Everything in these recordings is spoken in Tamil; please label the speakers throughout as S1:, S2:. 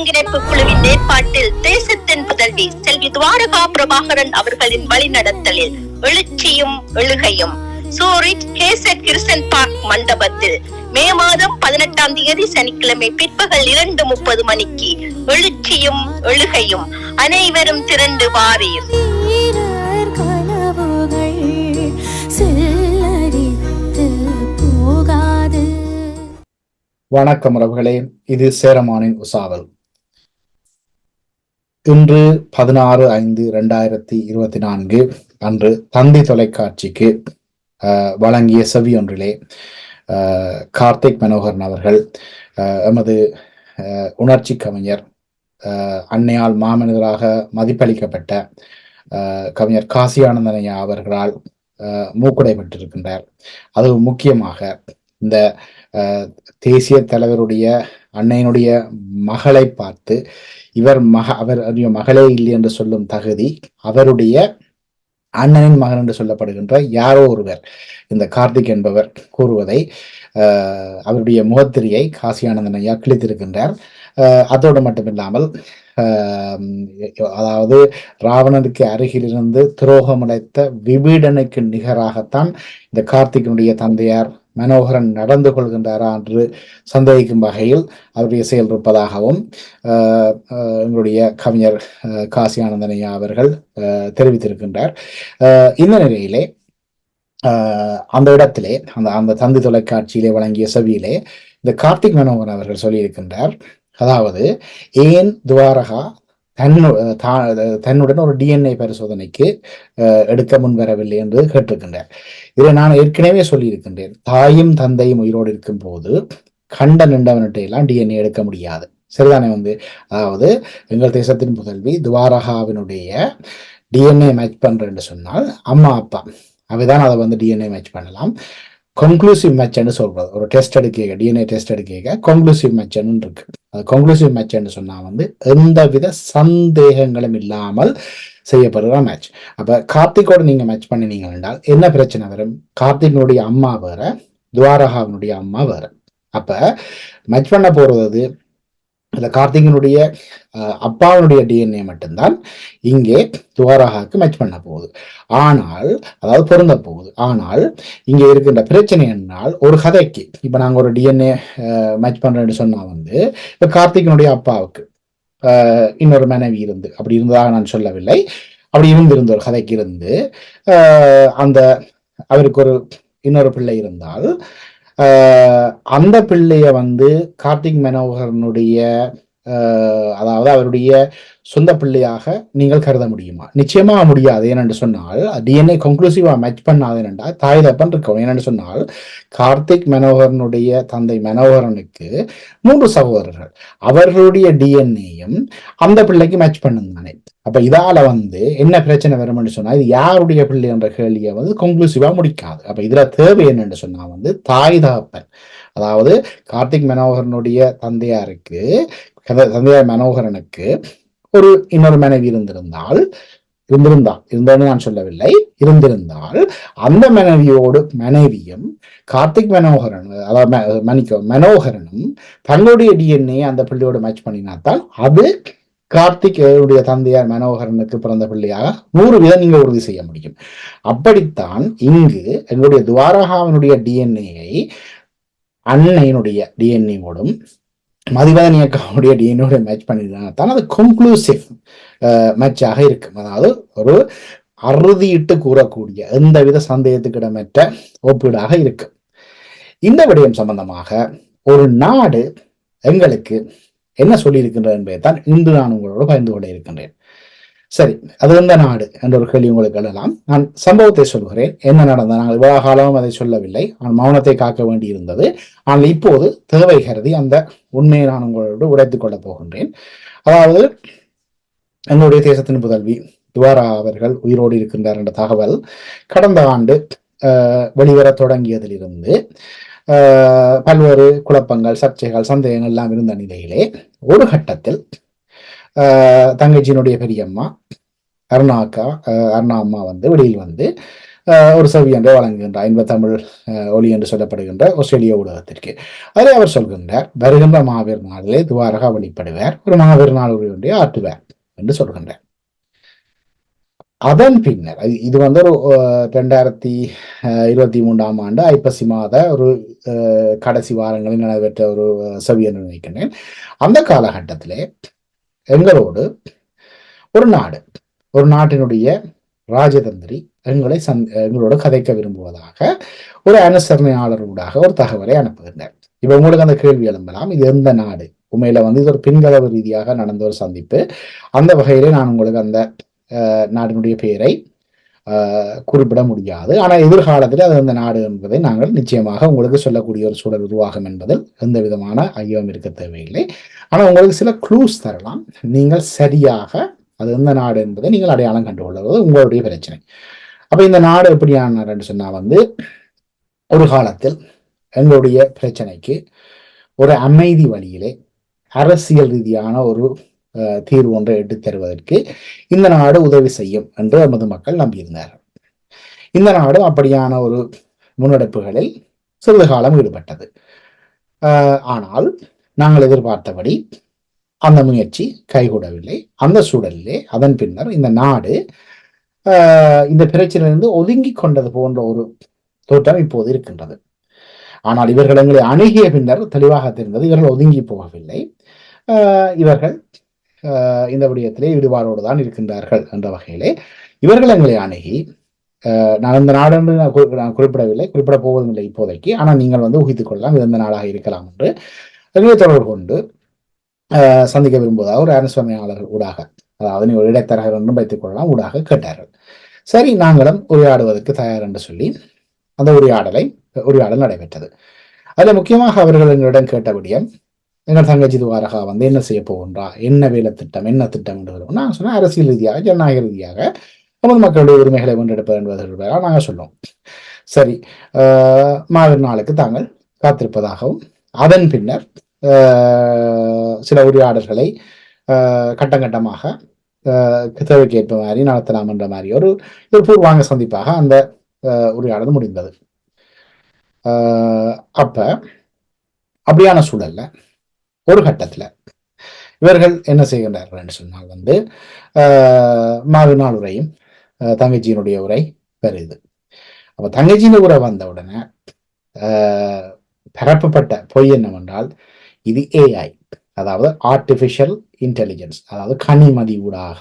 S1: ஒருங்கிணைப்பு குழுவின் ஏற்பாட்டில் தேசத்தின் புதல்வி செல்வி துவாரகா பிரபாகரன் அவர்களின் வழிநடத்தலில் எழுச்சியும் எழுகையும். சூரிச் கேசட் கிருசன் பார்க் மண்டபத்தில் மே மாதம் பதினெட்டாம் தேதி சனிக்கிழமை பிற்பகல் இரண்டு முப்பது மணிக்கு எழுச்சியும் எழுகையும் அனைவரும் திரண்டு வாரீர்
S2: போகாது.
S3: வணக்கம் உறவுகளே இது சேரமானின் உசாவல். இன்று பதினாறு ஐந்து ரெண்டாயிரத்தி இருபத்தி நான்கு அன்று தந்தி தொலைக்காட்சிக்கு அஹ், வழங்கிய செவி ஒன்றிலே கார்த்திக் மனோகரன் அவர்கள் எமது உணர்ச்சி கவிஞர் அஹ், அன்னையால் மாமனிதராக மதிப்பளிக்கப்பட்ட கவிஞர் காசியானந்தனையா அவர்களால் மூக்குடை பெற்றிருக்கின்றார். அதுவும் முக்கியமாக இந்த தேசிய தலைவருடைய அன்னையினுடைய மகளை பார்த்து இவர் மக அவர் மகளே இல்லை என்று சொல்லும் தகுதி அவருடைய அண்ணனின் மகன் என்று சொல்லப்படுகின்ற யாரோ ஒருவர். இந்த கார்த்திக் என்பவர் கூறுவதை அவருடைய முகத்திரியை காசியானந்தன் ஐயா கிழித்திருக்கின்றார். அதோடு மட்டுமில்லாமல் அதாவது ராவணனுக்கு அருகிலிருந்து துரோகமடைத்த விபீடனுக்கு நிகராகத்தான் இந்த கார்த்திகனுடைய தந்தையார் மனோகரன் நடந்து கொள்கின்றாரா என்று சந்தேகிக்கும் வகையில் அவருடைய செயல் இருப்பதாகவும் எங்களுடைய கவிஞர் காசி ஆனந்தனையா அவர்கள் தெரிவித்திருக்கின்றார். இந்த நிலையிலே அந்த இடத்திலே அந்த அந்த தந்தி தொலைக்காட்சியிலே வழங்கிய செவியிலே இந்த கார்த்திக் மனோகரன் அவர்கள் சொல்லியிருக்கின்றார். அதாவது ஏன் துவாரகா தன்னு தா- தன்னுடன் ஒரு டிஎன்ஏ பரிசோதனைக்கு எடுக்க முன்வரவில்லை என்று கேட்டிருக்கின்றார். இதை நான் ஏற்கனவே சொல்லியிருக்கின்றேன். தாயும் தந்தையும் உயிரோடு இருக்கும் போது கண்ட நின்றவன்கிட்ட எல்லாம் டிஎன்ஏ எடுக்க முடியாது. சரிதானே வந்து? அதாவது எங்கள் தேசத்தின் புதல்வி துவாரகாவினுடைய டிஎன்ஏ மேட்ச் பண்றேன்னு சொன்னால் அம்மா அப்பா அவைதான் அதை வந்து டிஎன்ஏ மேட்ச் பண்ணலாம். கொன்க்ளூசிவ் மேட்ச்னு சொல்றது. ஒரு டெஸ்ட் எடுக்க டிஎன்ஏ டெஸ்ட் எடுக்க கொன்க்ளூசிவ் மேட்ச்னு இருக்கு. அது கன்க்ளூசிவ் மேட்ச்னு சொன்னா வந்து எந்தவித சந்தேகங்களும் இல்லாமல் செய்யப்படுற மேட்ச் அப்ப கார்த்திகோட நீங்க மேட்ச் பண்ணினீங்க என்றால் என்ன பிரச்சனை வரும்? கார்த்திகனுடைய அம்மா வேற துவாரகாவினுடைய அம்மா வேற. அப்ப மேட்ச் பண்ண போறது அந்த கார்த்திகனுடைய அஹ், அப்பாவினுடைய டிஎன்ஏ மட்டும்தான் இங்கே துவாராகாவுக்கு மேட்ச் பண்ண போகுது. ஆனால் அதாவது பொருந்த போகுது. ஆனால் இங்கே இருக்கின்ற பிரச்சனை என்னால் ஒரு கதைக்கு இப்ப நாங்க ஒரு டிஎன்ஏ மேட்ச் பண்றேன்னு சொன்னா வந்து இப்போ கார்த்திகனுடைய அப்பாவுக்கு இன்னொரு மனைவி இருந்து அப்படி இருந்ததாக நான் சொல்லவில்லை. அப்படி இருந்திருந்த ஒரு கதைக்கு இருந்து அந்த அவருக்கு ஒரு இன்னொரு பிள்ளை இருந்தால் அந்த பிள்ளைய வந்து கார்த்திக் மனோகரனுடைய அதாவது அவருடைய சொந்த பிள்ளையாக நீங்கள் கருத முடியுமா? நிச்சயமாக முடியாது. ஏனென்று சொன்னால் டிஎன்ஏ கன்க்ளூசிவாக மேட்ச் பண்ணாது என்றால் தாய் தப்பன் இருக்கும் ஏனென்று சொன்னால் கார்த்திக் மனோகரனுடைய தந்தை மனோகரனுக்கு மூன்று சகோதரர்கள். அவர்களுடைய டிஎன்ஏயும் அந்த பிள்ளைக்கு மேட்ச் பண்ணும் தானே. அப்ப இதால வந்து என்ன பிரச்சனை வரும்னு சொன்னா இது யாருடைய பிள்ளை என்ற கேள்வியை வந்து கன்க்ளூசிவா முடிக்காது. அப்ப இதுல தேவை என்னன்னு சொன்னா வந்து தாய் தகப்பன் அதாவது கார்த்திக் மனோகரனுடைய தந்தையாருக்கு தந்தையார் மனோகரனுக்கு ஒரு இன்னொரு மனைவி இருந்திருந்தால் இருந்திருந்தால் இருந்தோன்னு நான் சொல்லவில்லை இருந்திருந்தால் அந்த மனைவியோடு மனைவியும் கார்த்திக் மனோகரன் அதாவது ம- மன்னிக்கோ மனோகரனும் தங்களுடைய டிஎன்ஏ அந்த பிள்ளையோடு மேட்ச் பண்ணினாத்தான் அது கார்த்திக் உடைய தந்தையார் மனோகரனுக்கு பிறந்த பிள்ளையாக நூறு விதம் நீங்க உறுதி செய்ய முடியும். அப்படித்தான் இங்கு எங்களுடைய துவாரகாவினுடைய டிஎன்ஏயை அன்னையினுடைய டிஎன்ஏவோடும் மதிவதன் இயக்கமுடைய டிஎன்ஏவோட மேட்ச் பண்ணிதான் அது கன்க்ளூசிவ் மேட்சாக இருக்கும். அதாவது ஒரு அறுதியிட்டு கூறக்கூடிய எந்தவித சந்தேகத்துக்கிடமற்ற ஒப்பீடாக இருக்கு இந்த விடயம் சம்பந்தமாக ஒரு நாடு எங்களுக்கு என்ன சொல்லியிருக்கின்றது என்பதை தான் இன்று நான் உங்களோடு பகிர்ந்து கொள்ள இருக்கின்றேன் சரி அது எந்த நாடு என்ற ஒரு கேள்வி உங்களுக்கு எழலாம். நான் சம்பவத்தை சொல்கிறேன். என்ன நடந்தது? நாங்கள் இவ்வளவு காலமும் அதை சொல்லவில்லை. நான் மௌனத்தை காக்க வேண்டியிருந்தது. ஆனால் இப்போது தேவை கருதி அந்த உண்மையை நான் உங்களோடு உடைத்துக் கொள்ளப் போகின்றேன். அதாவது எங்களுடைய தேசத்தின் புதல்வி துவாரா அவர்கள் உயிரோடு இருக்கின்றார் என்ற தகவல் கடந்த ஆண்டு அஹ், வெளிவரத் தொடங்கியதிலிருந்து பல்வேறு குழப்பங்கள் சர்ச்சைகள் சந்தேகங்கள் எல்லாம் இருந்த நிலையிலே ஒரு கட்டத்தில் தங்கச்சியினுடைய பெரியம்மா அருணாக்கா அஹ், அருணா அம்மா வந்து வெளியில் வந்து ஒரு செவி என்று வழங்குகின்றார் இன்ப தமிழ் அஹ், என்று சொல்லப்படுகின்ற ஆஸ்திரேலிய ஊடகத்திற்கு. அதில் அவர் சொல்கின்றார் வருகின்ற மாபெரும் நாளிலே துவாரகா வெளிப்படுவார் ஒரு மாபெரும் நாள் ஒன்றை ஆற்றுவார் என்று சொல்கின்றார். அதன் பின்னர் இது வந்து ஒரு ரெண்டாயிரத்தி இருபத்தி மூன்றாம் ஆண்டு ஐப்பசி மாத ஒரு கடைசி வாரங்களில் நடைபெற்ற ஒரு சவி என்று நினைக்கின்றேன். அந்த காலகட்டத்திலே எங்களோடு ஒரு நாடு ஒரு நாட்டினுடைய ராஜதந்திரி எங்களை சந் எங்களோட கதைக்க விரும்புவதாக ஒரு அனுசரணையாளர்களூடாக ஒரு தகவலை அனுப்புகின்றார். இப்போ உங்களுக்கு அந்த கேள்வி எழும்பலாம். இது எந்த நாடு? உண்மையில வந்து இது ஒரு பின்கதவு ரீதியாக நடந்த ஒரு சந்திப்பு. அந்த வகையிலே நான் உங்களுக்கு அந்த நாட்டினுடைய பெயரை குறிப்பிட முடியாது. ஆனால் எதிர்காலத்தில் அது அந்த நாடு என்பதை நாங்கள் நிச்சயமாக உங்களுக்கு சொல்லக்கூடிய ஒரு சூழல் உருவாகும் என்பதில் எந்த விதமான ஐயம் இருக்க தேவையில்லை. ஆனால் உங்களுக்கு சில க்ளூஸ் தரலாம். நீங்கள் சரியாக அது எந்த நாடு என்பதை நீங்கள் அடையாளம் கண்டுகொள்வது உங்களுடைய பிரச்சனை. அப்போ இந்த நாடு எப்படியான நாடுன்னு சொன்னால் வந்து ஒரு காலத்தில் எங்களுடைய பிரச்சனைக்கு ஒரு அமைதி வழியிலே அரசியல் ரீதியான ஒரு தீர்வு ஒன்றை எடுத்து தருவதற்கு இந்த நாடு உதவி செய்யும் என்று நமது மக்கள் நம்பியிருந்தார்கள். இந்த நாடும் அப்படியான ஒரு முன்னெடுப்புகளில் சிறிது காலம் ஈடுபட்டது. ஆனால் நாங்கள் எதிர்பார்த்தபடி அந்த முயற்சி கைகூடவில்லை. அந்த சூழலிலே அதன் பின்னர் இந்த நாடு ஆஹ், இந்த பிரச்சனையிலிருந்து ஒதுங்கி கொண்டது போன்ற ஒரு தோற்றம் இப்போது இருக்கின்றது. ஆனால் இவர்கள் எங்களை அணுகிய பின்னர் தெளிவாக தெரிந்தது இவர்கள் ஒதுங்கி போகவில்லை. ஆஹ், இவர்கள் இந்த விடயத்திலே ஈடுபாடோடு தான் இருக்கின்றார்கள் என்ற வகையிலே இவர்கள் எங்களை அணுகி ஆஹ், நான் இந்த நாடு என்று நான் குறிப்பிடவில்லை குறிப்பிட போவதில்லை இப்போதைக்கு. ஆனால் நீங்கள் வந்து ஊகித்துக் கொள்ளலாம் இது இந்த நாடாக இருக்கலாம் என்று. எங்களை தொடர்பு கொண்டு சந்திக்க விரும்புவதாக ஒரு அனுசரணையாளர் ஊடாக அதாவது நீ ஒரு இடைத்தரகர் என்றும் வைத்துக் கொள்ளலாம் ஊடாக கேட்டார்கள். சரி நாங்களும் உரையாடுவதற்கு தயார் என்று சொல்லி அந்த உரையாடலை உரையாடல் நடைபெற்றது. அதில் முக்கியமாக அவர்கள் எங்களிடம் கேட்ட கேட்டபடியும் எங்கள் தங்கச்சி துவாரகா வந்து என்ன செய்ய போகின்றா? என்ன வேலை திட்டம்? என்ன திட்டம் என்று வரும் நான் சொன்னேன் அரசியல் ரீதியாக ஜனநாயக ரீதியாக நமது மக்களுடைய உரிமைகளை வென்றெடுப்பது என்பதற்கு நாங்கள் சொல்லுவோம். சரி ஆஹ் மாவீர் நாளுக்கு தாங்கள் காத்திருப்பதாகவும் அதன் பின்னர் ஆஹ் சில உரையாடல்களை ஆஹ் கட்டம் கட்டமாக ஆஹ் தேவைக்கு ஏற்ப மாதிரி நடத்தலாம் என்ற மாதிரி ஒரு ஒரு பூர்வாங்க சந்திப்பாக அந்த உரையாடல் முடிந்தது. ஆஹ் அப்ப அப்படியான சூழல்ல ஒரு கட்டத்துல. இவர்கள் என்ன செய்கின்றார்கள் என்று சொன்னால் வந்து ஆஹ் உரையும் தங்கச்சியினுடைய உரை வருது அப்ப தங்கச்சியின் உரை வந்த உடனே ஆஹ் பரப்பப்பட்ட பொய் என்னவென்றால் இது ஏஐ அதாவது ஆர்டிஃபிஷியல் இன்டெலிஜென்ஸ் அதாவது கனிமதி ஊடாக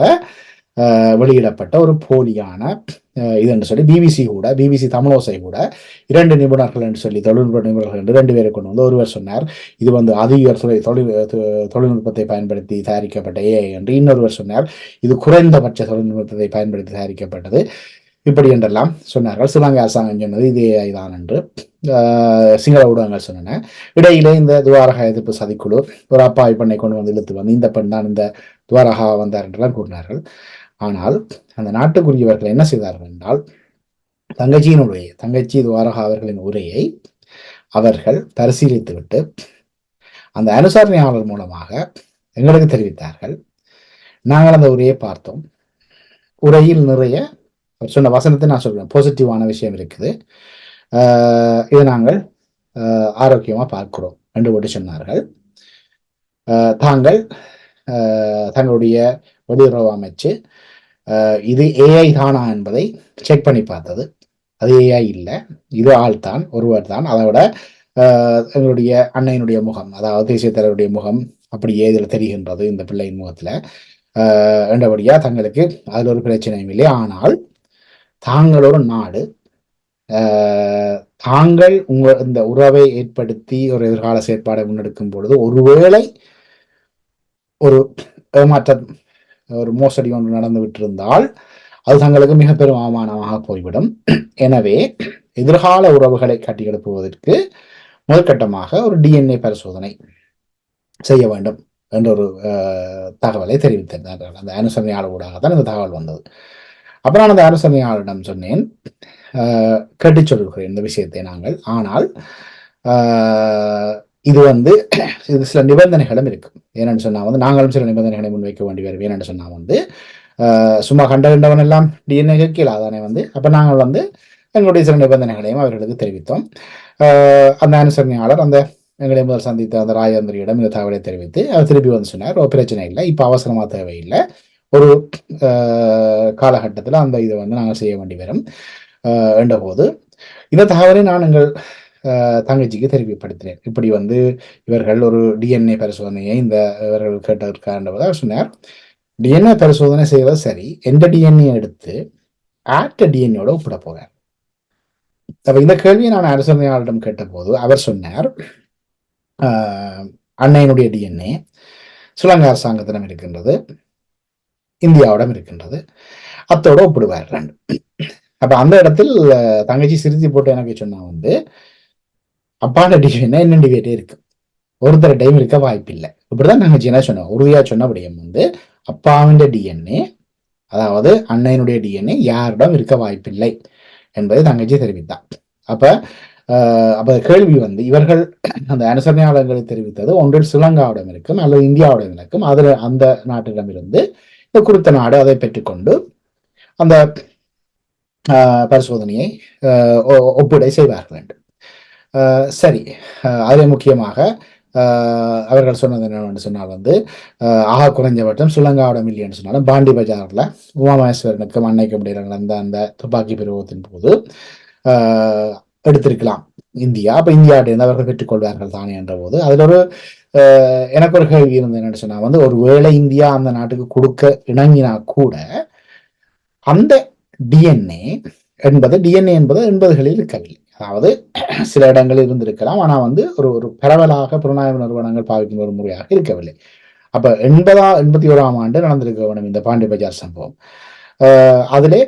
S3: வெளியிடப்பட்ட ஒரு போலியான இது என்று சொல்லி பிபிசி கூட பிபிசி தமிழோசை கூட இரண்டு நிபுணர்கள் என்று சொல்லி தொழில்நுட்ப நிபுணர்கள் என்று ரெண்டு பேரை கொண்டு வந்து ஒருவர் சொன்னார். இது வந்து அதிக துறை தொழில் தொ- தொழில்நுட்பத்தை பயன்படுத்தி தயாரிக்கப்பட்ட ஏஐ என்று இன்னொருவர் சொன்னார். இது குறைந்தபட்ச தொழில்நுட்பத்தை பயன்படுத்தி தயாரிக்கப்பட்டது. இப்படி என்றெல்லாம் சொன்னார்கள். சிலங்கை அரசாங்கம் சொன்னது இது ஏஐ தான் என்று சிங்கள ஊடகங்கள் சொன்னன. இடையிலே இந்த துவாரகா எதிர்ப்பு சதிக்குழு ஒரு அப்பாவி பெண்ணை கொண்டு வந்து இழுத்து வந்து இந்த பெண் தான் இந்த துவாரகா வந்தார் என்றெல்லாம் கூறினார்கள். ஆனால் அந்த நாட்டுக்குரியவர்கள் என்ன செய்தார்கள் என்றால் தங்கச்சியினுடைய தங்கச்சி துவாரகா அவர்களின் உரையை அவர்கள் பரிசீலித்துவிட்டு அந்த அனுசரணையாளர் மூலமாக எங்களுக்கு தெரிவித்தார்கள். நாங்கள் அந்த உரையை பார்த்தோம். உரையில் நிறைய அவர் சொன்ன வசனத்தை நான் சொல்கிறேன் பாசிட்டிவான விஷயம் இருக்குது. ஆஹ் இதை நாங்கள் ஆரோக்கியமாக பார்க்கிறோம் என்று போட்டு சொன்னார்கள். ஆஹ் தாங்கள் ஆஹ் தங்களுடைய வெளியுறவு அமைச்சு இது ஏஐ தானா என்பதை செக் பண்ணி பார்த்தது. அது ஏஐ இல்லை. இது ஆள் தான் ஒருவர் தான். அதை விட ஆஹ் எங்களுடைய அன்னையினுடைய முகம் அதாவது தேசிய தலைவருடைய முகம் அப்படியே இதில் தெரிகின்றது இந்த பிள்ளையின் முகத்தில். ஆஹ் தங்களுக்கு அதில் ஒரு பிரச்சனையும் இல்லை. ஆனால் தாங்கள் ஒரு நாடு ஆஹ் தாங்கள் உங்கள் இந்த உறவை ஏற்படுத்தி ஒரு எதிர்கால செயற்பாடை முன்னெடுக்கும் பொழுது ஒருவேளை ஒரு ஏமாற்றம் ஒரு மோசடி ஒன்று நடந்து விட்டிருந்தால் அது தங்களுக்கு மிக பெரும் அவமானமாக போய்விடும். எனவே எதிர்கால உறவுகளை கட்டியெழுப்புவதற்கு முதற்கட்டமாக ஒரு டிஎன்ஏ பரிசோதனை செய்ய வேண்டும் என்ற ஒரு தகவலை தெரிவித்திருந்தார்கள். அந்த அனுசரணையாளர் ஊடாக தான் இந்த தகவல் வந்தது. அப்புறம் நான் அந்த அனுசரணையாளரிடம் சொன்னேன் ஆஹ், கேட்டுச் சொல்கிறேன் இந்த விஷயத்தை நாங்கள். ஆனால் இது வந்து இது சில நிபந்தனைகளும் இருக்கும் ஏன்னு சொன்னா வந்து நாங்களும் சில நிபந்தனைகளை முன்வைக்க வேண்டி வரும். ஏன்னு சொன்னா வந்து சும்மா கண்ட கண்டவன் எல்லாம் டிஎன்ஏ கேட்கல அதானே வந்து அப்ப நாங்கள் வந்து எங்களுடைய சில நிபந்தனைகளையும் அவர்களுக்கு தெரிவித்தோம். ஆஹ் அந்த அனுசரணையாளர் அந்த எங்களை முதல் சந்தித்த அந்த ராஜேந்திரியிடம் இந்த தகவலை தெரிவித்து அவர் திருப்பி வந்து சொன்னார் ஒரு பிரச்சனை இல்லை. இப்போ அவசரமாக தேவையில்லை. ஒரு ஆஹ் காலகட்டத்தில் அந்த இதை வந்து நாங்கள் செய்ய வேண்டி வரும். ஆஹ் என்றபோது இந்த தகவலை நான் எங்கள் தங்கச்சிக்கு தெரிவிப்படுத்தினேன் இப்படி வந்து இவர்கள் ஒரு டிஎன்ஏ பரிசோதனையை இந்த இவர்கள் கேட்டிருக்கான்றதை சொன்னார். டிஎன்ஏ பரிசோதனை செய்வது சரி. எந்த டிஎன்ஏ எடுத்து ஆட்ட டிஎன்ஏட ஒப்பிட போகிறார். அப்ப இந்த கேள்வியை நான் அரசனையாளரிடம் கேட்டபோது அவர் சொன்னார் ஆஹ், அன்னையினுடைய டிஎன்ஏ சுலங்க அரசாங்கத்திடம் இருக்கின்றது இந்தியாவிடம் இருக்கின்றது. அத்தோட ஒப்பிடுவார். ரெண்டு அப்ப அந்த இடத்தில் தங்கச்சி சிரிச்சு போட்டு எனக்கு சொன்னா வந்து அப்பாண்ட டிஎன்ஏ என்ன டிவேட்டே இருக்கு. ஒருத்தர் டைம் இருக்க வாய்ப்பில்லை. இப்படிதான் நாங்கள் என்ன சொன்னோம். உறுதியா சொன்னபடியும் வந்து அப்பாவின் டிஎன்ஏ அதாவது அண்ணனுடைய டிஎன்ஏ யாரிடம் இருக்க வாய்ப்பில்லை என்பதை தங்கச்சி தெரிவித்தார் அப்ப அப்போ கேள்வி வந்து இவர்கள் அந்த அனுசரணையாளர்களை தெரிவித்தது ஒன்றில் ஸ்ரீலங்காவிடம் இருக்கும் அல்லது இந்தியாவிடம் இருக்கும். அதில் அந்த நாட்டிடமிருந்து இந்த குறித்த நாடு அதை பெற்றுக்கொண்டு அந்த ஆஹ் பரிசோதனையை ஆஹ் ஒ- செய்வார்கள் என்று. சரி. ஆஹ் அதில் முக்கியமாக அவர்கள் சொன்னது என்னென்னு சொன்னால் வந்து ஆக குறைஞ்சபட்சம் ஸ்ரீலங்காவிடம் இல்லைன்னு சொன்னாலும் பாண்டி பஜாரில் உமாமேஸ்வரனுக்கும் அன்னைக்கும் இடையில நடந்த அந்த துப்பாக்கி பிரிவத்தின் போது எடுத்திருக்கலாம் இந்தியா. அப்போ இந்தியாவிலிருந்து அவர்கள் பெற்றுக்கொள்வார்கள் தானே என்ற போது அதில் ஒரு எனக்கு ஒரு கேள்வி இருந்தது என்னன்னு சொன்னால் வந்து ஒரு வேளை இந்தியா அந்த நாட்டுக்கு கொடுக்க இணங்கினா கூட அந்த டிஎன்ஏ என்பது டிஎன்ஏ என்பது எண்பதுகளில் இருக்கவில்லை. அதாவது சில இடங்களில் இருந்திருக்கலாம். ஆனால் வந்து ஒரு ஒரு பரவலாக புலனாய்வு நிறுவனங்கள் பாவிக்கும் ஒரு முறையாக இருக்கவில்லை. அப்ப எண்பதா எண்பத்தி ஓராம் ஆண்டு நடந்திருக்க வேண்டும் இந்த பாண்டி பஜார் சம்பவம். ஆஹ் அதிலே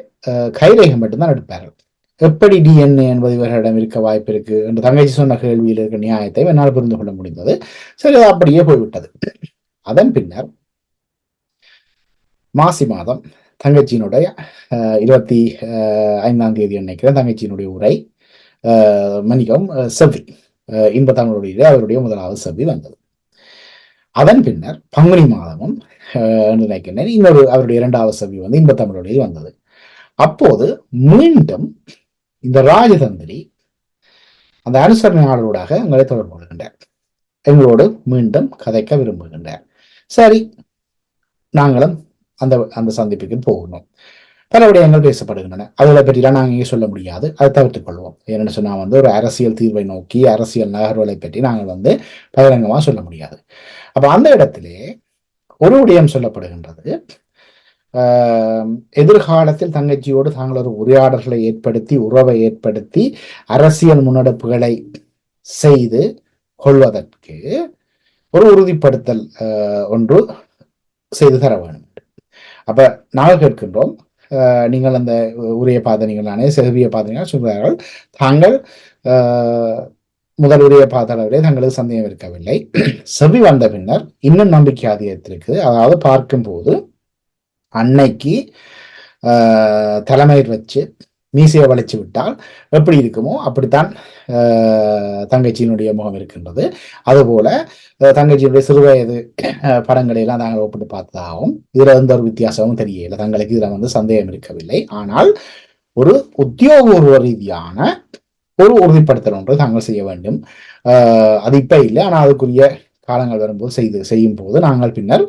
S3: கைரேகம் மட்டும்தான் எடுப்பார்கள். எப்படி டிஎன்ஏ என்பது இவர்களிடம் இருக்க வாய்ப்பு இருக்கு என்று தங்கச்சி சொன்ன கேள்வியில் இருக்க நியாயத்தை என்னால் புரிந்து கொள்ள முடிந்தது. சரி அது அப்படியே போய்விட்டது. அதன் பின்னர் மாசி மாதம் தங்கச்சியினுடைய இருபத்தி ஐந்தாம் தேதி நினைக்கிறேன் தங்கச்சியினுடைய உரை மன்னிக்கவும் செவ்வி ஆஹ் அவருடைய முதலாவது செவ்வி வந்தது. அதன் பின்னர் பங்குனி மாதமும் நினைக்கின்றேன் நினைக்கிறேன் இன்னொரு அவருடைய இரண்டாவது செவ்வி வந்து இன்ப வந்தது. அப்போது மீண்டும் இந்த ராஜதந்திரி அந்த அனுசரணையாளரோடாக எங்களை தொடர்பு கொள்கின்றார். எங்களோடு மீண்டும் கதைக்க விரும்புகின்றார். சரி நாங்களும் அந்த அந்த சந்திப்புக்கு போகணும். பல விடயங்கள் பேசப்படுகின்றன. அதுகளை பற்றிலாம் நாங்கள் இங்கே சொல்ல முடியாது. அதை தவிர்த்துக் கொள்வோம். என்னென்னு சொன்னா வந்து ஒரு அரசியல் தீர்வை நோக்கி அரசியல் நகர்வுகளை பற்றி நாங்கள் வந்து பகிரங்கமாக சொல்ல முடியாது. அப்போ அந்த இடத்திலே ஒரு விடயம் சொல்லப்படுகின்றது. ஆஹ் எதிர்காலத்தில் தங்கச்சியோடு தாங்கள் ஒரு உரையாடல்களை ஏற்படுத்தி உறவை ஏற்படுத்தி அரசியல் முன்னெடுப்புகளை செய்து கொள்வதற்கு ஒரு உறுதிப்படுத்தல் ஒன்று செய்து தர வேண்டும். அப்ப நாங்கள் கேட்கின்றோம் நீங்கள் அந்த உரிய பாதனைகளானே செவிய பார்த்தீங்கன்னா சொல்கிறார்கள். தாங்கள் ஆஹ் முதல் உரிய பாதளவிலே தங்களுக்கு சந்தேகம் இருக்கவில்லை. செவி வந்த பின்னர் இன்னும் நம்பிக்கை அதிகத்திற்கு அதாவது பார்க்கும்போது அன்னைக்கு ஆஹ் தலைமையில் வச்சு மீசையை வளைச்சு விட்டால் எப்படி இருக்குமோ அப்படித்தான் தங்கச்சியினுடைய முகம் இருக்கின்றது. அதுபோல தங்கச்சியினுடைய சிறுவயது படங்களை எல்லாம் நாங்கள் ஒப்பிட்டு பார்த்ததாகவும் இதுல எந்த ஒரு வித்தியாசமும் தெரியல தங்களுக்கு இதுல வந்து சந்தேகம் இருக்கவில்லை. ஆனால் ஒரு உத்தியோகபூர்வ ரீதியான ஒரு உறுதிப்படுத்தல் ஒன்று தாங்கள் செய்ய வேண்டும். அது இப்ப இல்லை. ஆனால் அதுக்குரிய காலங்கள் வரும்போது செய்து செய்யும் போது நாங்கள் பின்னர்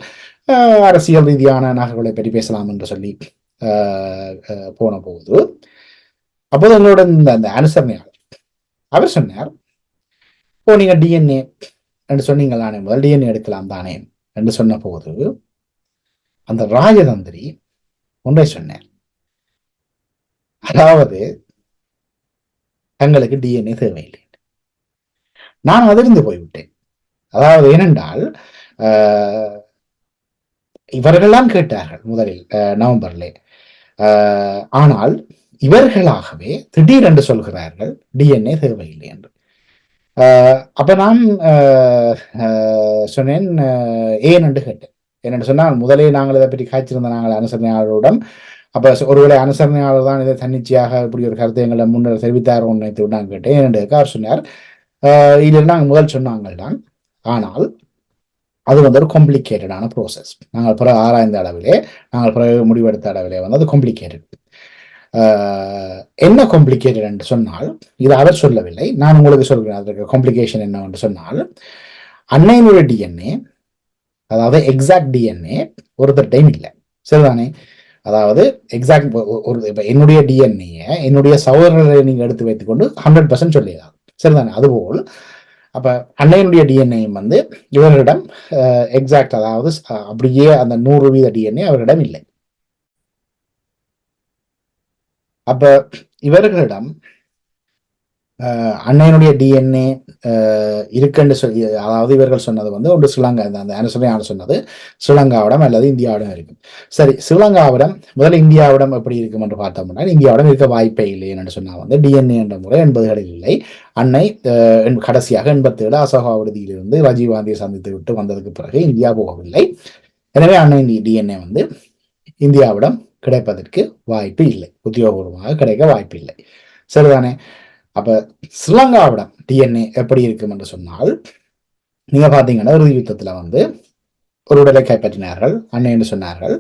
S3: அரசியல் ரீதியான நகர்களை பற்றி பேசலாம் என்று சொல்லி ஆஹ் போன போது அப்போது எங்களோட இந்த அந்த அனுசரணையாளர் அவர் சொன்னார் இப்போ நீங்க டிஎன்ஏ என்று சொன்னீங்க தானே முதல் டிஎன்ஏ எடுக்கலாம் தானே என்று சொன்ன போது அந்த ராஜதந்திரி ஒன்றை சொன்னார். அதாவது தங்களுக்கு டிஎன்ஏ தேவையில்லை. நான் அதிர்ந்து போய்விட்டேன். அதாவது ஏனென்றால் ஆஹ், இவர்கள்லாம் கேட்டார்கள் முதலில் நவம்பர்ல நவம்பர்லே. ஆஹ், ஆனால் இவர்களாகவே திடீரென்று சொல்கிறார்கள் டிஎன்ஏ தேவையில்லை என்று. ஆஹ், அப்ப நான் ஆஹ், ஆஹ், சொன்னேன் ஏன் என்று கேட்டேன். ஏனென்று சொன்னால் முதலே நாங்கள் இதை பற்றி காய்ச்சிருந்த நாங்கள் அனுசரணையாளருடன் அப்ப ஒருவேளை அனுசரணையாளர் தான் இதை தன்னிச்சையாக இப்படி ஒரு கருத்தை எங்களை முன்னர் தெரிவித்தார் நினைத்து நான் கேட்டேன். ஏனென்று கார் சொன்னார் ஆஹ், இதில் நாங்கள் முதல் சொன்னாங்கள் தான். ஆனால் அது வந்து ஒரு காம்ப்ளிகேட்டடான ப்ராசஸ் நாங்கள் பிறகு ஆராய்ந்த அளவிலே நாங்கள் பிறகு முடிவெடுத்த அளவிலே வந்து அது காம்ப்ளிகேட்டட் என்ன காம்ப்ளிகேட்டட் என்று சொன்னால் இது அவர் சொல்லவில்லை. நான் உங்களுக்கு சொல்கிறேன் அதற்கு காம்ப்ளிகேஷன் என்ன என்று சொன்னால் அன்னையினுடைய டிஎன்ஏ அதாவது எக்ஸாக்ட் டிஎன்ஏ ஒருத்தர் டைம் இல்லை. சரிதானே? அதாவது எக்ஸாக்ட் ஒரு இப்போ என்னுடைய டிஎன்ஏ என்னுடைய சகோதரர்களை நீங்கள் எடுத்து வைத்துக்கொண்டு ஹண்ட்ரட் பர்சன்ட் சொல்லிடலாம். சரிதானே? அதுபோல் அப்போ அன்னையினுடைய டிஎன்ஏயும் வந்து இவர்களிடம் எக்ஸாக்ட் அதாவது அப்படியே அந்த நூறு வீத டிஎன்ஏ அவரிடம் இல்லை. அப்ப இவர்களிடம் அஹ், அன்னையினுடைய டிஎன்ஏ இருக்குன்னு சொல்லி அதாவது இவர்கள் சொன்னது வந்து ஒன்று ஸ்ரீலங்கா அந்த அந்த சொன்னது ஸ்ரீலங்காவிடம் அல்லது இந்தியாவிடம் இருக்கும். சரி ஸ்ரீலங்காவிடம் முதல்ல இந்தியாவிடம் எப்படி இருக்கும் என்று பார்த்தோம்னா இந்தியாவிடம் இருக்க வாய்ப்பே இல்லை என்று சொன்னா வந்து டிஎன்ஏ என்ற முறை எண்பதுகளில் இல்லை. அன்னை அஹ், கடைசியாக எண்பத்தேழு அசோகா விடுதியிலிருந்து ராஜீவ் காந்தியை சந்தித்து விட்டு வந்ததுக்கு பிறகு இந்தியா போகவில்லை. எனவே அன்னை டிஎன்ஏ வந்து இந்தியாவிடம் கிடைப்பதற்கு வாய்ப்பு இல்லை. உத்தியோகபூர்வமாக கிடைக்க வாய்ப்பு இல்லை. சரிதானே? அப்ப ஸ்ரீலங்காவிடம் டிஎன்ஏ எப்படி இருக்கும் என்று சொன்னால் நீங்க பாத்தீங்கன்னா இறுதி யுத்தத்துல வந்து ஒரு உடலை கைப்பற்றினார்கள் அன்னை என்று சொன்னார்கள்.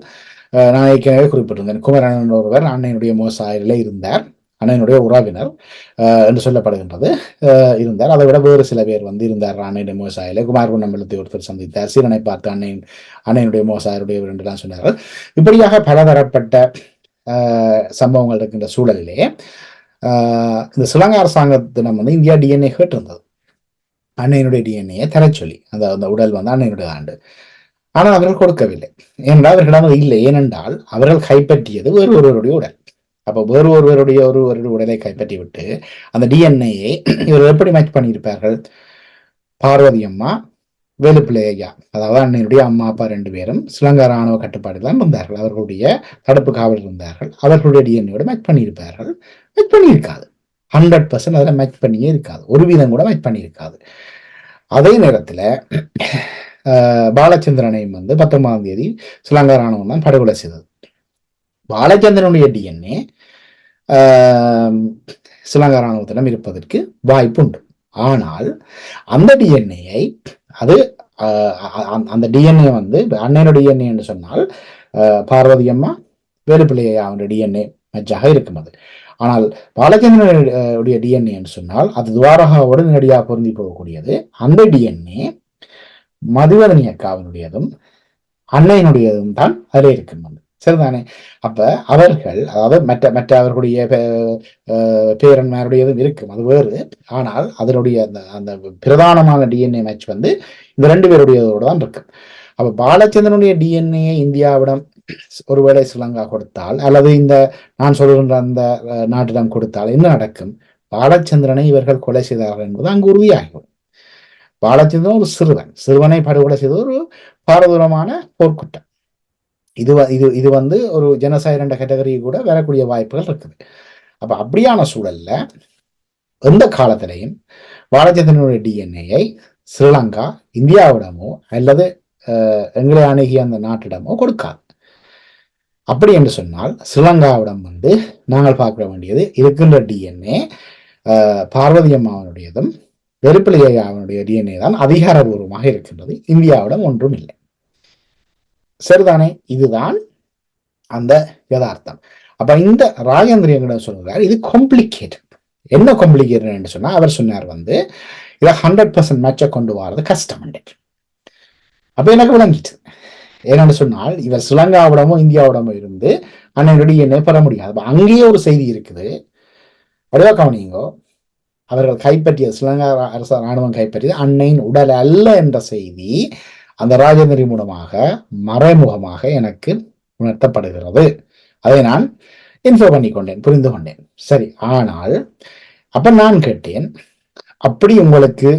S3: நான் ஏற்கனவே குறிப்பிட்டிருந்தேன் குமரன் ஒருவர் அன்னையினுடைய மோசாயிலே இருந்தார். அண்ணனுடைய உறவினர் அஹ் என்று சொல்லப்படுகின்றது. அஹ் இருந்தார் அதை விட வேறு சில பேர் வந்து இருந்தார். அன்னையுடைய மோசாயிலே குமார் குண்டம்பலத்தை ஒருத்தர் சந்தித்தார். சீரனை பார்த்து அன்னையின் அன்னையினுடைய மோசாயருடைய என்றெல்லாம் சொன்னார்கள். இப்படியாக பலதரப்பட்ட சம்பவங்கள் இருக்கின்ற சூழலிலே இந்த ஸ்ரீலங்கா அரசாங்கத்திடம் வந்து இந்தியா டிஎன்ஏ கேட்டிருந்தது. அன்னையினுடைய டிஎன்ஏ தரச்சொல்லி அந்த அந்த உடல் வந்து அன்னையினுடைய ஆண்டு. ஆனால் அவர்கள் கொடுக்கவில்லை. ஏனென்றால் அவர்களிடம் இல்லை. ஏனென்றால் அவர்கள் கைப்பற்றியது வேறு ஒருவருடைய உடல். அப்போ வேறு ஒருவருடைய ஒருவருடைய உடலை கைப்பற்றி விட்டு அந்த டிஎன்ஏயை இவர் எப்படி மேட்ச் பண்ணியிருப்பார்கள்? பார்வதி அம்மா வேலுப்பிள்ளை ஐயா. அதாவது அண்ணனுடைய அம்மா அப்பா ரெண்டு பேரும் ஸ்ரீலங்கா ராணுவ கட்டுப்பாடு தான் இருந்தார்கள். அவர்களுடைய தடுப்பு காவல் இருந்தார்கள். அவர்களுடைய டிஎன்ஏயோட மேட்ச் பண்ணியிருப்பார்கள். மேட்ச் பண்ணியிருக்காது. ஹண்ட்ரட் பர்சன்ட் அதில் மேட்ச் பண்ணியே இருக்காது. ஒரு வீதம் கூட மேட்ச் பண்ணியிருக்காது. அதே நேரத்தில் பாலச்சந்திரனையும் வந்து பத்தொன்பதாம் தேதி ஸ்ரீலங்கா ராணுவம் தான் படுகொலை செய்தது. பாலச்சந்திரனுடைய டிஎன்ஏ ஸ்ரீலங்கா ராணுவத்திடம் இருப்பதற்கு வாய்ப்பு உண்டு ஆனால் அந்த டிஎன்ஏயை அது அந்த டிஎன்ஏ வந்து அண்ணனோட டிஎன்ஏ என்று சொன்னால் ஆஹ் பார்வதி அம்மா வேலுப்பிள்ளையை அவனுடைய டிஎன்ஏ மேட்சாக இருக்கும் அது. ஆனால் பாலச்சந்திரனுடைய டிஎன்ஏ என்று சொன்னால் அது துவாரகாவோடு நேரடியாக பொருந்தி போகக்கூடியது. அந்த டிஎன்ஏ மதுவதனி அக்காவினுடையதும் அன்னையினுடையதும் தான் அதில் இருக்கும் அது. சரிதானே? அப்ப அவர்கள் அதாவது மற்ற மற்ற அவர்களுடைய பேரன்மாருடையதும் இருக்கும். அது வேறு. ஆனால் அதனுடைய அந்த அந்த பிரதானமான டிஎன்ஏ மேட்ச் வந்து இந்த ரெண்டு பேருடையதோடு தான் இருக்கு அப்ப பாலச்சந்திரனுடைய டிஎன்ஏ இந்தியாவிடம் ஒருவேளை ஸ்ரீலங்கா கொடுத்தால் அல்லது இந்த நான் சொல்கின்ற அந்த நாட்டிடம் கொடுத்தால் என்ன நடக்கும்? பாலச்சந்திரனை இவர்கள் கொலை செய்தார்கள் என்பது அங்கு உறுதியாகும் பாலச்சந்திரன் ஒரு சிறுவன். சிறுவனை படுகொலை செய்த ஒரு பாரதூரமான போர்க்குற்றம். இது வ- இது இது வந்து ஒரு ஜெனசைட் என்ற கேட்டகரி கூட வரக்கூடிய வாய்ப்புகள் இருக்குது. அப்போ அப்படியான சூழல்ல எந்த காலத்திலையும் பாலச்சந்திரனுடைய டிஎன்ஏயை ஸ்ரீலங்கா இந்தியாவிடமோ அல்லது எங்களை அணுகிய அந்த நாட்டிடமோ கொடுக்காது. அப்படி என்று சொன்னால் ஸ்ரீலங்காவிடம் வந்து நாங்கள் பார்க்க வேண்டியது இருக்கின்ற டிஎன்ஏ பார்வதி அம்மாவனுடையதும் வெறுப்பிலையை அவனுடைய டிஎன்ஏ தான் அதிகாரபூர்வமாக இருக்கின்றது. இந்தியாவிடம் ஒன்றும் இல்லை. சரிதானே? இதுதான் அந்த யதார்த்தம். அப்ப இந்த ராஜேந்திரியங்கிட்ட சொல்கிறார் இது காம்ப்ளிகேட்டட் என்ன காம்ப்ளிகேட்டட் சொன்னா அவர் சொன்னார் வந்து இதை ஹண்ட்ரட் பர்சன்ட் மேட்சை கொண்டு வர்றது கஷ்டம் அப்ப எனக்கு விளங்கிட்டு ஏன்னு சொன்னால் இவர் ஸ்ரீலங்காவிடமோ இந்தியாவிடமும் இருந்து அண்ணனுடைய என்னை பெற முடியாது. அங்கேயே ஒரு செய்தி இருக்குது. வடிவா கவனிங்கோ அவர்கள் கைப்பற்றிய ஸ்ரீலங்கா அரச ராணுவம் கைப்பற்றியது அன்னையின் உடல் அல்ல என்ற செய்தி அந்த ராஜநெறி மூலமாக மறைமுகமாக எனக்கு உணர்த்தப்படுகிறது. அதை நான் இன்ஃபோ பண்ணி கொண்டேன் புரிந்து கொண்டேன். சரி ஆனால் அப்ப நான் கேட்டேன் அப்படி உங்களுக்கு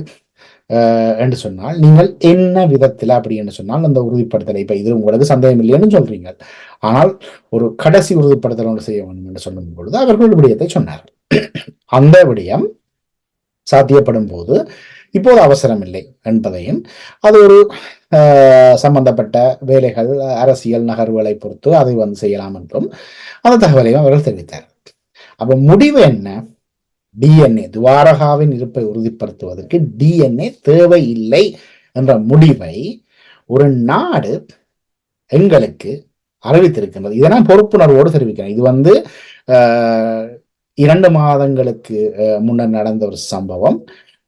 S3: அஹ், என்று சொன்னால் நீங்கள் என்ன விதத்தில் அப்படி என்று சொன்னால் அந்த உறுதிப்படுத்தலை இப்ப இது உங்களுக்கு சந்தேகம் இல்லைன்னு சொல்றீங்க ஆனால் ஒரு கடைசி உறுதிப்படுத்தல் ஒன்று செய்ய வேண்டும் என்று சொல்லும் பொழுது அவர்கள் விடயத்தை சொன்னார்கள். அந்த விடயம் சாத்தியப்படும் போது இப்போது அவசரம் இல்லை என்பதையும் அது ஒரு சம்பந்தப்பட்ட வேலைகள் அரசியல் நகர்வுகளை பொறுத்து அதை வந்து செய்யலாம் என்றும் அந்த தகவலையும் அவர்கள் தெரிவித்தார். அப்போ முடிவு என்ன? டிஎன்ஏ துவாரகாவின் இருப்பை உறுதிப்படுத்துவதற்கு டிஎன்ஏ தேவையில்லை என்ற முடிவை ஒரு நாடு எங்களுக்கு அறிவித்திருக்கின்றது. இதை நான் பொறுப்புணர்வோடு தெரிவிக்கிறேன். இது வந்து இரண்டு மாதங்களுக்கு அஹ், முன்னர் நடந்த ஒரு சம்பவம்.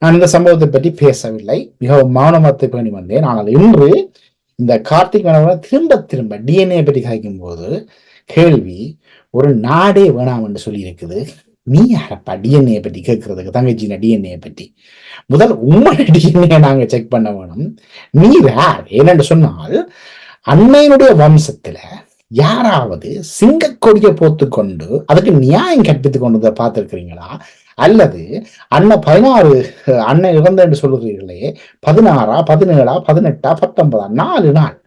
S3: நான் இந்த சம்பவத்தை பற்றி பேசவில்லை. மிகவும் மௌனமத்தை பண்ணி வந்தேன். ஆனால் இன்று இந்த கார்த்திக் மனோகரன் திரும்ப திரும்ப டிஎன்ஏ பற்றி காய்க்கும் போது கேள்வி ஒரு நாடே வேணாம் என்று சொல்லி இருக்குது நீ யாரப்பா டிஎன்ஏ பற்றி கேட்கறதுக்கு? தங்கச்சின டிஎன்ஏ பற்றி. முதல் உண்மை டிஎன்ஏ நாங்க செக் பண்ண வேணும். நீ யார்? ஏனென்று சொன்னால் அன்னையினுடைய வம்சத்துல யாராவது சிங்கக்கொடியை போத்து கொண்டு அதுக்கு நியாயம் கற்பித்துக் கொண்டு பார்த்திருக்கிறீங்களா? அல்லது அண்ணன் பதினாறு அண்ணன் இறந்த என்று சொல்லுகிறீர்களே பதினாறா பதினேழா பதினெட்டா பத்தொன்பதா? நாலு நாள்.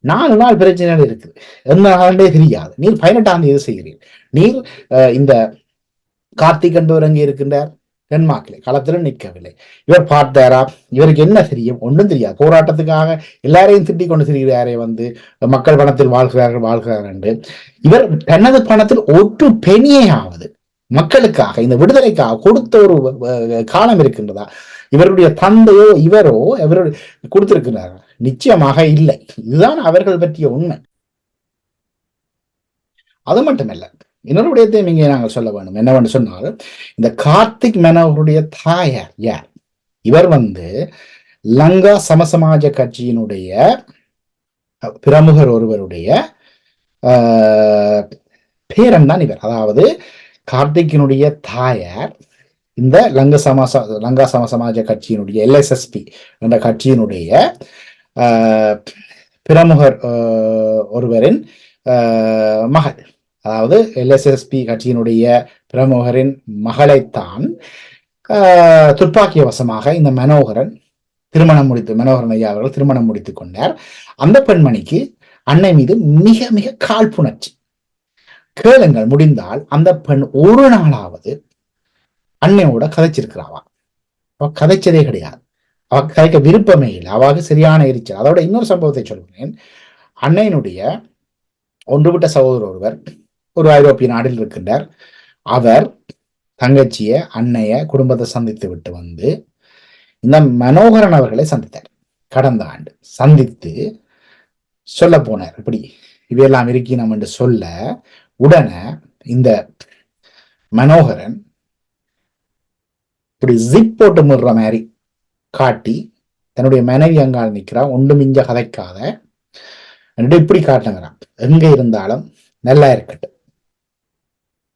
S3: நாலு நாள் பிரச்சனை இருக்குது. என்ன நாளே தெரியாது. நீர் பதினெட்டாம் தேதி செய்கிறீர். நீர் அஹ், இந்த கார்த்திக் என்பவர் அங்கே இருக்கின்றார்? டென்மார்க்ல களத்துல நிற்கவில்லை. இவர் பார்த்தாரா? இவருக்கு என்ன தெரியும்? ஒன்றும் தெரியாது. போராட்டத்துக்காக எல்லாரையும் திட்டிக் கொண்டு திரிகிறாரே வந்து மக்கள் பணத்தில் வாழ்கிறார்கள் வாழ்கிறார்கள் என்று. இவர் தனது பணத்தில் ஒற்று பெணியாவது மக்களுக்காக இந்த விடுதலைக்காக கொடுத்த ஒரு காலம் இருக்கின்றதா? இவருடைய தந்தையோ இவரோ இவர் கொடுத்திருக்கிறார்? நிச்சயமாக இல்லை. இதுதான் அவர்கள் பற்றிய உண்மை. அது மட்டுமல்ல இன்னொரு விடயத்தையும் இங்கே நாங்கள் சொல்ல வேண்டும். என்னவென்று சொன்னால் இந்த கார்த்திக் மேனவருடைய தாயார் யார்? இவர் வந்து லங்கா சமசமாஜ கட்சியினுடைய பிரமுகர் ஒருவருடைய ஆஹ், பேரன் தான் இவர். அதாவது கார்த்திக்கினுடைய தாயார் இந்த லங்க சமாச லங்கா சம சமாஜ கட்சியினுடைய எல்எஸ்எஸ்பி என்ற கட்சியினுடைய ஆஹ், பிரமுகர் ஆஹ், ஒருவரின் ஆஹ், மகள். அதாவது எல்எஸ்எஸ்பி கட்சியினுடைய பிரமுகரின் மகளைத்தான் ஆஹ், துப்பாக்கியவசமாக இந்த மனோகரன் திருமணம் முடித்து மனோகரன் ஐயா அவர்கள் திருமணம் முடித்துக் கொண்டார். அந்த பெண்மணிக்கு அன்னை மீது மிக மிக காழ்ப்புணர்ச்சி. கேளுங்கள். முடிந்தால் அந்த பெண் ஒரு நாளாவது அன்னையோட கதைச்சிருக்கிறாவா? அவ கதைச்சதே கிடையாது. அவ கதைக்க விருப்பமே இல்லை. அவாக்கு சரியான எரிச்சல். அதோட இன்னொரு சம்பவத்தை சொல்கிறேன். அன்னையினுடைய ஒன்றுபட்ட சகோதரர் ஒருவர் ஒரு ஐரோப்பிய நாட்டில் இருக்கின்றார். அவர் தங்கச்சிய அன்னைய குடும்பத்தை சந்தித்து விட்டு வந்து இந்த மனோகரன் அவர்களை சந்தித்தார். கடந்த ஆண்டு சந்தித்து சொல்ல போனார். இப்படி இவையெல்லாம் இருக்கணும் என்று சொல்ல உடனே இந்த மனோகரன் இப்படி ஜிப் போட்டு முடுற மாதிரி காட்டி தன்னுடைய மனைவி அங்கால் நிற்கிறா ஒன்று மிஞ்ச கதைக்காத. என்று இப்படி காட்டுங்கிறான். எங்க இருந்தாலும் நல்லா இருக்கட்டும்.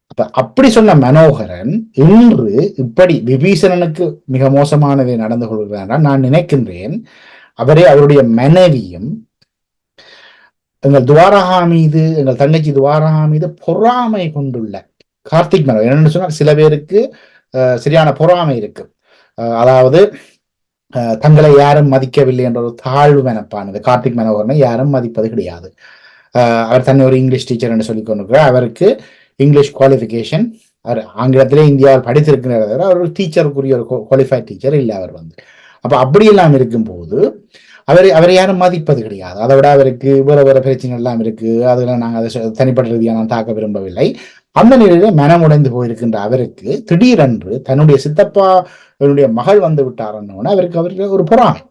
S3: அப்ப அப்படி சொன்ன மனோகரன் இன்று இப்படி விபீஷணனுக்கு மிக மோசமானதை நடந்து கொள்கிறான் நான் நினைக்கின்றேன் அவரே அவருடைய மனைவியும் எங்கள் துவாரகா மீது எங்கள் தங்கச்சி துவாரகா மீது பொறாமை கொண்டுள்ள கார்த்திக் மனோ என்னன்னு சொன்னால் சில பேருக்கு அஹ், சரியான பொறாமை இருக்கு. அஹ், அதாவது அஹ், தங்களை யாரும் மதிக்கவில்லை என்ற ஒரு தாழ்வு மனப்பானது கார்த்திக் மனோகரனை யாரும் மதிப்பது கிடையாது. அவர் தன்னை ஒரு இங்கிலீஷ் டீச்சர் என்று சொல்லி கொண்டிருக்கிறார். அவருக்கு இங்கிலீஷ் குவாலிஃபிகேஷன் அவர் ஆங்கிலத்திலே இந்தியாவில் படித்திருக்கிறார். தவிர அவர் ஒரு டீச்சருக்குரிய ஒரு குவாலிஃபைட் டீச்சர் இல்லை அவர் வந்து. அப்போ அப்படியெல்லாம் இருக்கும்போது அவர் அவரை யாரும் மதிப்பது கிடையாது. அதை விட அவருக்கு வேற வேற பிரச்சனை எல்லாம் இருக்கு. அதில் நாங்கள் அதை தனிப்பட்ட ரீதியாக நான் தாக்க விரும்பவில்லை. அந்த நிலையில மனமுடைந்து போயிருக்கின்ற அவருக்கு திடீரென்று தன்னுடைய சித்தப்பா அவருடைய மகள் வந்து விட்டாருன்னு அவருக்கு அவருக்கு ஒரு பொறாமை.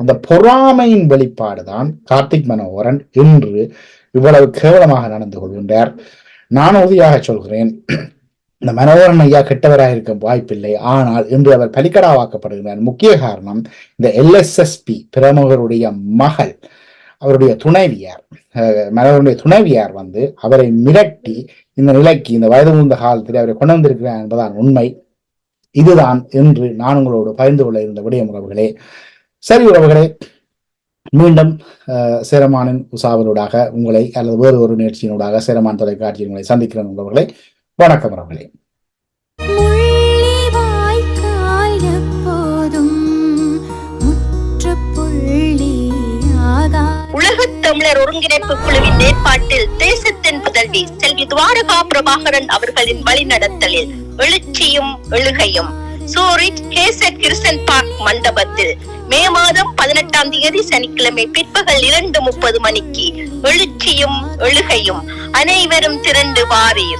S3: அந்த பொறாமையின் வெளிப்பாடுதான் கார்த்திக் மனோகரன் இன்று இவ்வளவு கேவலமாக நடந்து கொள்கின்றார். நான் உறுதியாக சொல்கிறேன். இந்த மனோகரன் ஐயா கெட்டவராக இருக்க வாய்ப்பில்லை. ஆனால் இன்று அவர் பலிக்கடாவாக்கப்படுகிறார். முக்கிய காரணம் இந்த எல்எஸ்எஸ்பி பிரமுகருடைய மகள் அவருடைய துணைவியார் அஹ், மனோகரனுடைய துணைவியார் வந்து அவரை மிரட்டி இந்த நிலைக்கு இந்த வயது முந்த காலத்தில் அவரை கொண்டு வந்திருக்கிறார் என்பதான் உண்மை. இதுதான் என்று நான் உங்களோடு பகிர்ந்து கொள்ள இருந்த விடயம் உறவுகளே. சரி உறவுகளே மீண்டும் சேரமானின் உசாவலூடாக உங்களை அல்லது வேறு ஒரு நிகழ்ச்சியினூடாக சேரமான் தொலைக்காட்சியில் உங்களை சந்திக்கிறேன் உறவுகளை. வணக்கம்.
S1: உலகத் தமிழர் ஒருங்கிணைப்பு குழுவின் ஏற்பாட்டில் தேசத்தின் புதல்வி செல்வி துவாரகா பிரபாகரன் அவர்களின் வழிநடத்தலில் எழுச்சியும் எழுகையும் சூரிச் கேசட் கிருஷ்ணன் பார்க் மண்டபத்தில். மே மாதம் பதினெட்டாம் தேதி சனிக்கிழமை பிற்பகல் இரண்டு முப்பது மணிக்கு. எழுச்சியும் எழுகையும் அனைவரும் திரண்டு வாரீர்